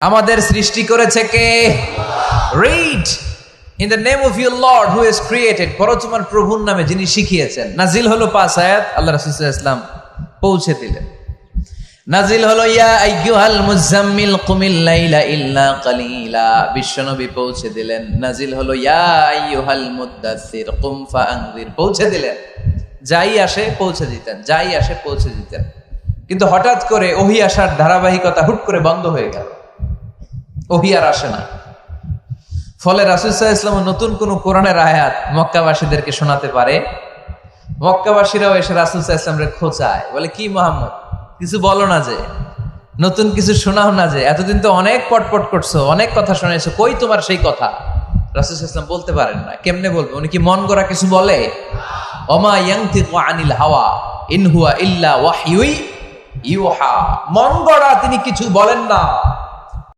আমাদের সৃষ্টি করেছে কে? Read in the name of your lord who is created পর প্রভুর নামে যিনি শিখিয়েছেন। নাজিল হলো পাঁচ আয়াত, আল্লাহ রাসূল ইসলাম পৌঁছে দিলেন। নাজিল হলো, ইয়া আইয়ুহাল মুজাম্মিল কুমিল লাইলা ইল্লা কালিলা। বিশ্বনবী পৌঁছে দিলেন। নাজিল হলো, ইয়া আইয়ুহাল মুদ্দাসসির কুম ফাআনজির পৌঁছে দিলেন। যাই আসে, পৌঁছে দিতেন। যাই আসে, পৌঁছে দিতেন। কিন্তু হঠাৎ করে ওহি আসার ধারাবাহিকতা হুট করে বন্ধ হয়ে গেল। ওহি আর আসে না। ফলে রাসুল সাহা ইসলাম নতুন কোন কোরআনের আয়াত মক্কাবাসীদেরকে শোনাতে পারে। মক্কাবাসীরাও এসে রাসুল সাহা ইসলামরে খোঁচায় বলে, কি মোহাম্মদ, কিছু বলো না যে, নতুন কিছু শোনাও না যে, এতদিন তো অনেক পটপট করছ, অনেক কথা শুনেছো, কই তোমার সেই কথা? রাসুল ইসলাম বলতে পারেন না। কেমনে বলবে? উনি কি মন গড়া কিছু বলে? অমা ইয়াংতিকু আনিল হাওয়া, ইন হুয়া ইল্লা ওয়াহয়ুই ইউহা। মন গড়া তিনি কিছু বলেন না।